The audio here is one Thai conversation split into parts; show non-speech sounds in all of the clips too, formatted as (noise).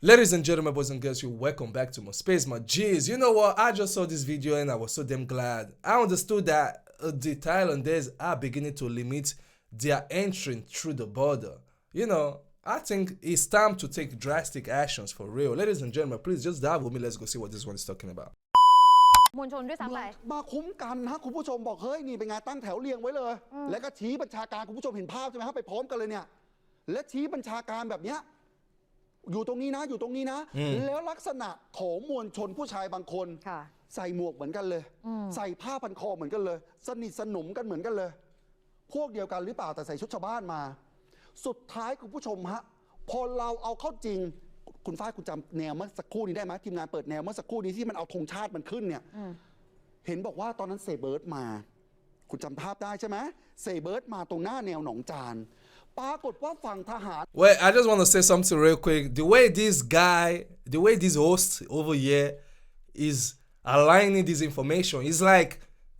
Ladies and gentlemen, boys and girls, you welcome back to my space, my G's. You know what? I just saw this video and I was so damn glad. I understood that uh, the Thailandese are beginning to limit their entry through the border. You know, I think it's time to take drastic actions for real. Ladies and gentlemen, please just dive with me. Let's go see what this one is talking about. มวลชนด้วยซ้ำไป มาคุ้มกันนะคุณผู้ชมบอกเฮ้ยนี่เป็นไงตั้งแถวเรียงไว้เลย แล้วก็ชี้บัญชาการคุณผู้ชมเห็นภาพใช่ไหมครับไปพร้อมกันเลยเนี่ย และชี้บัญชาการแบบเนี้ย อยู่ตรงนี้นะอยู่ตรงนี้นะ แล้วลักษณะของมวลชนผู้ชายบางคนค่ะใส่หมวกเหมือนกันเลย ใส่ผ้าพันคอเหมือนกันเลย สนิทสนมกันเหมือนกันเลย พวกเดียวกันหรือเปล่าแต่ใส่ชุดชาวบ้านมา สุดท้ายคุณผู้ชมฮะพอเราเอาเข้าจริง คุณฝ้ายคุณจำแนวเมื่อสักครู่นี้ได้ไหมทีมงานเปิดแนวเมื่อสักครู่นี้ที่มันเอาธงชาติมันขึ้นเนี่ยเห็นบอกว่าตอนนั้นเซเบิร์ตมา คุณจำภาพได้ใช่ไหมเซเบิร์ตมาตรงหน้าแนวหนองจาน ปรากฏว่าฝั่งทหาร Wait, I just want to say something real quick. The way this guy, the way this host over here is aligning this information, it's like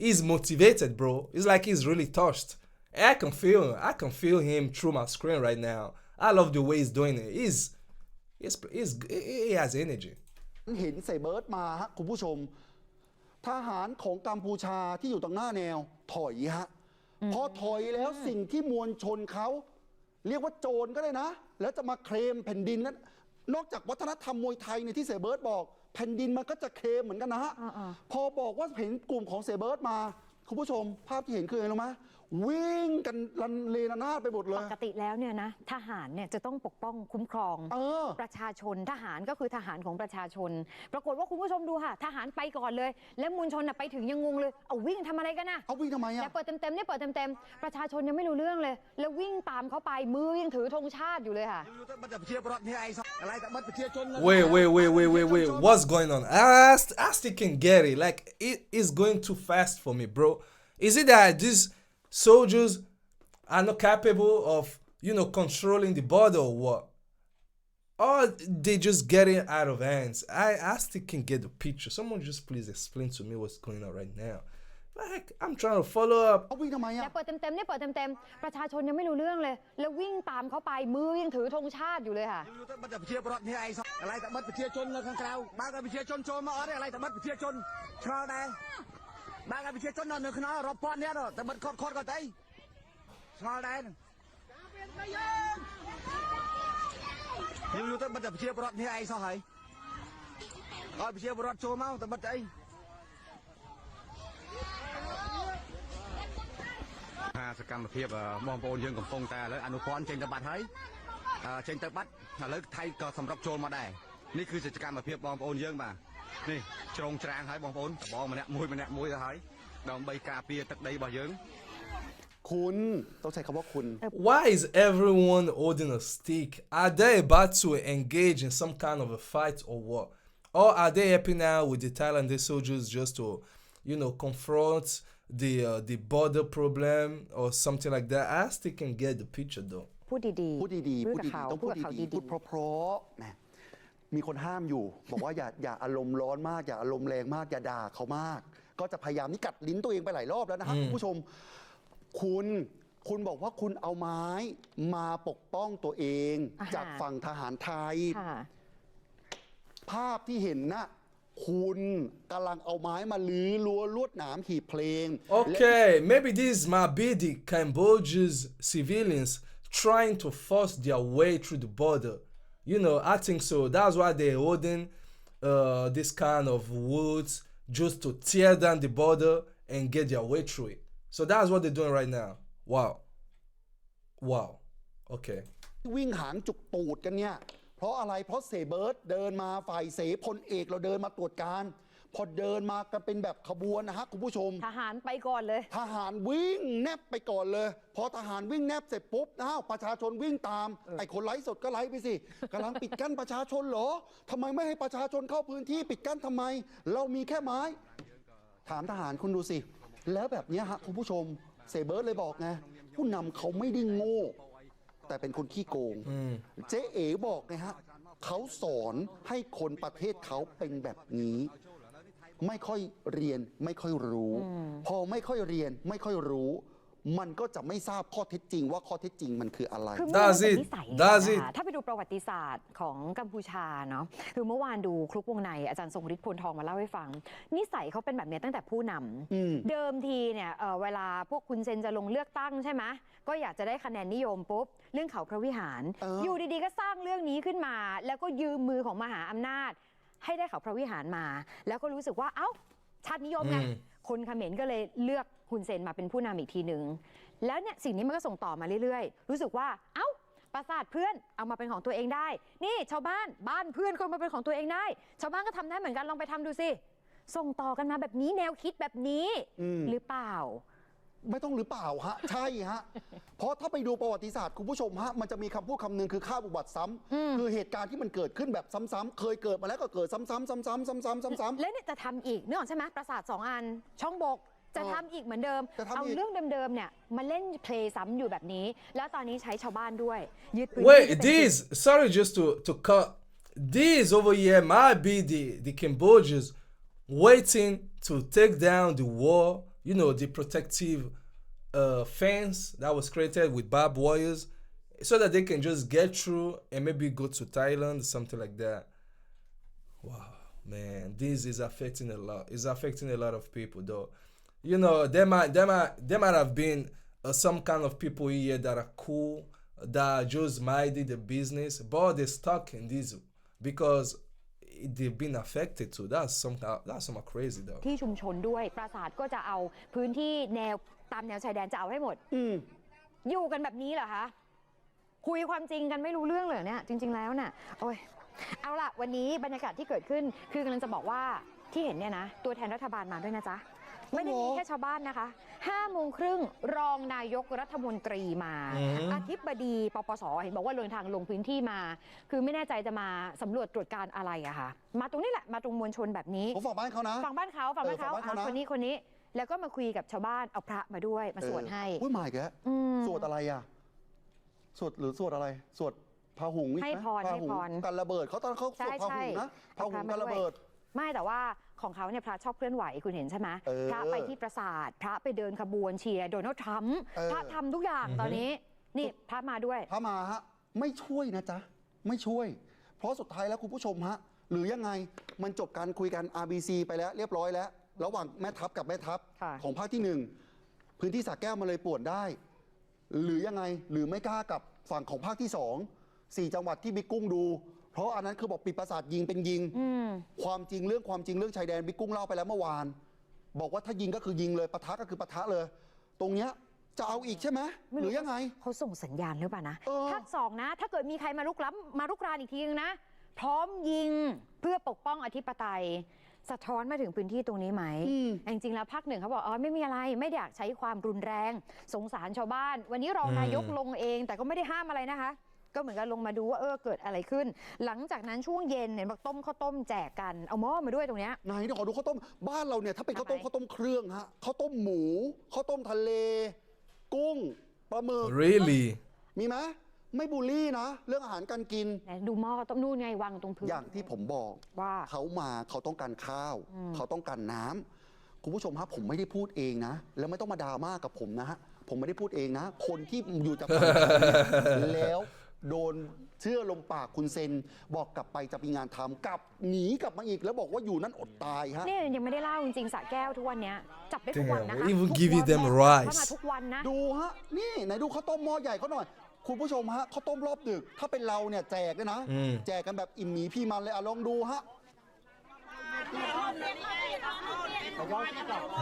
he's motivated, bro. It's like he's really touched. I can feel, I can feel him through my screen right now. I love the way he's doing it. He's, he's, he's he has energy. เห็นเซเบิร์ตมาฮะคุณผู้ชม ทหารของกัมพูชาที่อยู่ตรงหน้าแนว ถอยฮะพอถอยแล้วสิ่งที่มวลชนเขา เรียกว่าโจรก็ได้นะ แล้วจะมาเคลมแผ่นดินนั้น นอกจากวัฒนธรรมมวยไทยเนี่ยที่เสเบิร์ตบอก แผ่นดินมันก็จะเคลมเหมือนกันนะฮะอ่าพอบอกว่าเห็นกลุ่มของเสเบิร์ตมา คุณผู้ชมภาพที่เห็นคืออะไรรู้ไหม วิ่งกันลันเลนานาดไปหมดเลปยกติแล้วเนี่ยนะทหารเนี่ยจะต้องปกป้องคุ้มครองเออ ประชาชนทหารก็คือทหารของประชาชน ปรากฏว่าคุณผู้ชมดูค่ะ ทหารไปก่อนเลย แล้วมวลชนน่ะไปถึงยังงงเลยเอาวิ่งทำอะไรกันนะเอาวิ่งทำไมแต่อะเปิดเต็มๆเนี่ยเปิดเต็มๆประชาชนยังไม่รู้เรื่องเลย แล้ววิ่งตามเขาไปมือยังถือธงชาติอยู่เลยค่ะมันจะเชียร์บอลนี่ไอ้สัสอะไรแต่มันเชียร์ชน Wait, wait, wait, wait, wait, wait. What's going on? I, st- I still can get it. Like it is going too fast for me, bro. Is it that these soldiers are not capable of, you know, controlling the border or what? Or they just getting out of hands? I, I still can get the picture. Someone just please explain to me what's going on right now. Like I'm trying to follow up. เอาวิ่งทำไมอะ แต่เปิดเต็มๆเนี่ยเปิดเต็มๆประชาชนยังไม่รู้เรื่องเลย แล้ววิ่งตามเขาไปมือยังถือธงชาติอยู่เลยค่ะ มันจะเชียร์บอลนี่ไอ้สัสอะไรแต่มันเชียร์ชนនៅខាងក្រៅបើកវិជាជនចូលមកអត់ទេอะไรតែมันវិជាជនឆ្ងល់ដែរ បើឲ្យប្រជាជននៅក្នុងរាប់ពាន់នាក់ទៅបិទខត់ខត់គាត់អីស្គាល់ដែរយើងយូរទៅបិទតែប្រជាពលរដ្ឋនេះឯងសោះហើយឲ្យប្រជាពលរដ្ឋចូលមកទៅបិទអីថាសកម្មភាពបងប្អូនយើងកំពុងតែឥឡូវអនុព័ន្ធចេញទៅបាត់ហើយចេញទៅបាត់ឥឡូវថៃក៏សម្រុកចូលមកដែរនេះគឺជាសកម្មភាពបងប្អូនយើងបាទ នេះជ្រងច្រាងហើយបងប្អូនបងម្នាក់មួយម្នាក់មួយទៅហើយដើម្បីការពារទឹកដីរបស់យើង คุณต้องใช้คำว่าคุณ Why is everyone holding a stick? Are they about to engage in some kind of a fight or what? Or are they helping out with the Thailandese soldiers just to, you know, confront the uh, the border problem or something like that? I still can get the picture though. พูดดีๆ พูดดีๆ พู พู ด ด กับ ดี เขา ๆ ต้อง พู พู ด ด กับเขา ดี ดี ๆ พูดเพราะๆแห มมีคนห้ามอยู่ บอกว่าอย่าอย่าอารมณ์ร้อนมาก อย่าอารมณ์แรงมาก อย่าด่าเขามาก ก็จะพยายามนี่กัดลิ้นตัวเองไปหลายรอบแล้วนะครับคุณผู้ชม คุณคุณบอกว่าคุณเอาไม้มาปกป้องตัวเอง อ่าฮะ จากฝั่งทหารไทยๆค่ะ ภาพที่เห็นนะคุณกำลังเอาไม้มาลื้อรั้วลวดหนามหีบเพลง Okay, maybe this might be the Cambodia's civilians trying to force their way through the border. You know, I think so. That's why they're holding uh, this kind of woods just to tear down the border and get their way through it. So that's what they're doing right now. Wow. Wow. Okay. วิ่งหางจุกตูดกันเนี่ย เพราะอะไร เพราะเสเบิร์ตเดินมาฝ่ายเสพลเอกเราเดินมาตรวจการ พอเดินมากันเป็นแบบขบวนนะฮะคุณผู้ชม ทหารไปก่อนเลย ทหารวิ่งแนบไปก่อนเลย พอทหารวิ่งแนบเสร็จปุ๊บอ้าวประชาชนวิ่งตาม ไอ้คนไลฟ์สดก็ไลฟ์ไปสิกำลังปิดกั้นประชาชนเหรอทำไมไม่ให้ประชาชนเข้าพื้นที่ปิดกั้นทำไม เรามีแค่ไม้ ถามทหารคุณดูสิ แล้วแบบเนี้ยฮะคุณผู้ชมเสเบิร์ตเลยบอกไงผู้นำเขาไม่ได้โง่ แต่เป็นคนขี้โกง เจ๊เอ๋บอกไงฮะเขาสอนให้คนประเทศเขาเป็นแบบนี้ ไม่ค่อยเรียนไม่ค่อยรู้ พอไม่ค่อยเรียนไม่ค่อยรู้ มันก็จะไม่ทราบข้อเท็จจริงว่าข้อเท็จจริงมันคืออะไร คือเมื่อวาน Does เป็น it? นิสัย Does เลย it? นะคะถ้าไปดูประวัติศาสตร์ของกัมพูชาเนาะคือเมื่อวานดูคลุกวงในอาจารย์ทรงฤทธิ์พลทองมาเล่าให้ฟัง นิสัยเขาเป็นแบบเนี้ยตั้งแต่ผู้นำอืม เดิมทีเนี่ยเอ่อเวลาพวกคุณเซนจะลงเลือกตั้งใช่ไหมก็อยากจะได้คะแนนนิยมปุ๊บ เรื่องเขาพระวิหารเออออยู่ดีๆก็สร้างเรื่องนี้ขึ้นมา แล้วก็ยืมมือของมหาอำนาจ ให้ได้เขาพระวิหารมา แล้วก็รู้สึกว่าเอ้าชาตินิยมไง อืม คนเขมรก็เลยเลือกฮุนเซนมาเป็นผู้นำอีกทีหนึ่ง แล้วเนี่ยสิ่งนี้มันก็ส่งต่อมาเรื่อยๆ รู้สึกว่า เอ้า ปราสาทเพื่อนเอามาเป็นของตัวเองได้ นี่ชาวบ้านบ้านเพื่อนคนมาเป็นของตัวเองได้ ชาวบ้านก็ทำได้เหมือนกันลองไปทำดูสิ ส่งต่อกันมาแบบนี้แนวคิดแบบนี้อืมหรือเปล่า ไม่ต้องหรือเปล่าฮะ ใช่ฮะ เพราะถ้าไปดูประวัติศาสตร์คุณผู้ชมฮะ มันจะมีคำพูดคำหนึ่งคือฆ่าอุบัติซ้ำคือเหตุการณ์ที่มันเกิดขึ้นแบบซ้ำๆเคยเกิดมาแล้วก็เกิดซ้ำๆซ้ำๆซ้ำๆซ้ำๆซ้ำๆ แล้วเนี่ยจะทำอีกนึกออกใช่ไหมปราสาทสองอัน ช่องบก จะทำอีกเหมือนเดิม จะทำอีก เอาเรื่องเดิมๆเนี่ยมาเล่นเพลย์ซ้ำอยู่แบบนี้ แล้วตอนนี้ใช้ชาวบ้านด้วย ยึดพื้นที่ Wait, ที่เป็น these sorry just to to cut. These over here might be the the Cambodians waiting to take down the wall. You know the protective uh, fence that was created with barbed wires, so that they can just get through and maybe go to Thailand something like that. Wow, man, this is affecting a lot. It's affecting a lot of people, though. You know, there might, there might, there might have been uh, some kind of people here that are cool, that just minding the business, but they're stuck in this because they've been affected too. That's some, that's some crazy though. ที่ชุมชนด้วยปราสาทก็จะเอาพื้นที่แนวตามแนวชายแดนจะเอาให้หมด อืมอยู่กันแบบนี้เหรอคะคุยความจริงกันไม่รู้เรื่องเลยเนี่ยจริง ๆแล้วน่ะโอ้ยเอาล่ะวันนี้บรรยากาศที่เกิดขึ้นคือกำลังจะบอกว่าที่เห็นเนี่ยนะ ตัวแทนรัฐบาลมาด้วยนะจ๊ะ ไม่ได้มีแค่ชาวบ้านนะคะ5โมงครึ่งรองนายกรัฐมนตรีมาอืมอธิบดีปปสเห็นบอกว่าเดินทางลงพื้นที่มา คือไม่แน่ใจจะมาสำรวจตรวจการอะไรอะค่ะ มาตรงนี้แหละมาตรงมวลชนแบบนี้ผมฝากบ้านเขานะฝั่งบ้านเขาฝั่งบ้านเขาเออฝั่งบ้านเขาอะนะคนนี้คนนี้ แล้วก็มาคุยกับชาวบ้านเอาพระมาด้วยมาสวดให้เอออุ้ยหมายแกอืมสวดอะไรอะสวดหรือสวดอะไรสวดพาหุงอีกให้ไหมพรพาให้หุงพรกันระเบิดเขาตอนเขาสใช่วดพาหุงนะใช่พาหุงเอาพระกันมาด้วยระเบิด ไม่แต่ว่าของเขาเนี่ยพระชอบเคลื่อนไหวคุณเห็นใช่ไหมเออพระไปที่ปราสาท พระไปเดินขบวนเชียร์โดนัลด์ทรัมป์เออ พระทำทุกอย่างตอนนี้ นี่พระมาด้วย พระมาฮะไม่ช่วยนะจ๊ะ ไม่ช่วย เพราะสุดท้ายแล้วคุณผู้ชมฮะ หรือยังไงมันจบการคุยกัน RBC ไปแล้วเรียบร้อยแล้ว ระหว่างแม่ทัพกับแม่ทัพ ค่ะ ของภาคที่หนึ่งพื้นที่สระแก้วมาเลยป่วนได้ หรือยังไงหรือไม่กล้ากับฝั่งของภาคที่สองสี่จังหวัดที่บิ๊กกุ้งดูเพ ราะอันนั้นคือบอกปิดประสาทยิงเป็นยิงอืมความจริงเรื่องความจริงเรื่องชายแดนบิ๊กกุ้งเล่าไปแล้วเมื่อวาน บอกว่าถ้ายิงก็คือยิงเลยปะทะก็คือปะทะเลย ตรงเนี้ยจะเอาอีกใช่ไหมไม่หรือยังไงเขาส่งสัญญาณหรือเปล่านะเออภาคสองนะ ถ้าเกิดมีใครมาลุกล้ำมาลุกรานอีกทีนึงนะ พร้อมยิงเพื่อปกป้องอธิปไตย สะท้อนมาถึงพื้นที่ตรงนี้ไหมอืมจริงๆแล้วภาคหนึ่งเขาบอกอ๋อไม่มีอะไรไม่ได้อยากใช้ความรุนแรง สงสารชาวบ้าน วันนี้รองนายกลงเอง แต่ก็ไม่ได้ห้ามอะไรนะคะ ก็เหมือนกันลงมาดูว่าเออเกิดอะไรขึ้น หลังจากนั้นช่วงเย็นเห็นบอกต้มข้าวต้มแจกกันเอาหม้อมาด้วยตรงเนี้ย ไหนเดี๋ยวขอดูข้าวต้มบ้านเราเนี่ยถ้าเป็นข้าวต้มทำไมข้าวต้มเครื่องฮะข้าวต้มหมูข้าวต้มทะเล กุ้งปลาหมึก Really? มีไหมไม่บูลลี่นะ เรื่องอาหารการกิน ไหนดูหม้อข้าวต้มนู่นไงวางตรงพื้นอย่างที่ผมบอก ว่า เขามาเขาต้องการข้าวเขาต้องการน้ำคุณผู้ชมครับผมไม่ได้พูดเองนะ แล้วไม่ต้องมาดราม่ากับผมนะฮะผมไม่ได้พูดเองนะ คนที่อยู่จากฝั่งเขาเนี่ยแล้ว โดนเชื่อลมปากคุณเซน บอกกลับไปจะมีงานทำกลับหนีกลับมาอีกแล้วบอกว่าอยู่นั่นอดตายฮะ เนี่ยยังไม่ได้เล่าจริงๆสระแก้วทุกวันเนี้ยจับได้ทุกวันนะคะ Damn, we even ทุก give you วัน them เข้า rice มาทุกวันนะ ดูฮะ นี่ไหนดูข้าวต้มหม้อใหญ่เขาหน่อย คุณผู้ชมฮะข้าวต้มรอบดึก ถ้าเป็นเราเนี่ยแจกเลยนะ อืม แจกกันแบบอิ่มหมีพี่มันเลยอะลองดูฮะ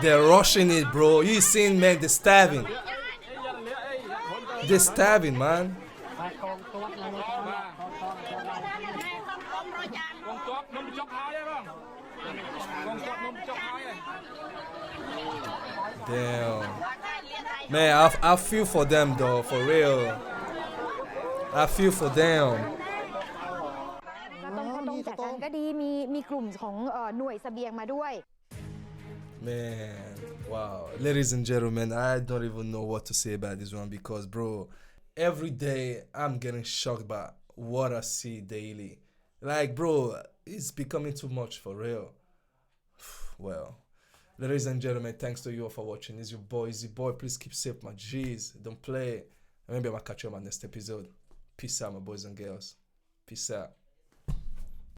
They're rushing it, bro. You seen, man, the stabbing. The stabbing, man. กองตัวนมจอกหายได้ป่ะกองตัวนมจอกหายเลย Damn. Man, I, I feel for them, though, for real. I feel for them. ก็ต้องก็ต้องแจกกันก็ดีมีมีกลุ่มของเอ่อหน่วยเสบียงมาด้วย Man, wow. Ladies and gentlemen, I don't even know what to say about this one because, bro, every day I'm getting shocked by what I see daily. Like, bro, it's becoming too much for real. (sighs) Well, Ladies and gentlemen, thanks to you all for watching. It's your boy, Easy Boy. Please keep safe, my G's. Don't play. Maybe I'll catch you on my next episode. Peace out, my boys and girls. Peace out.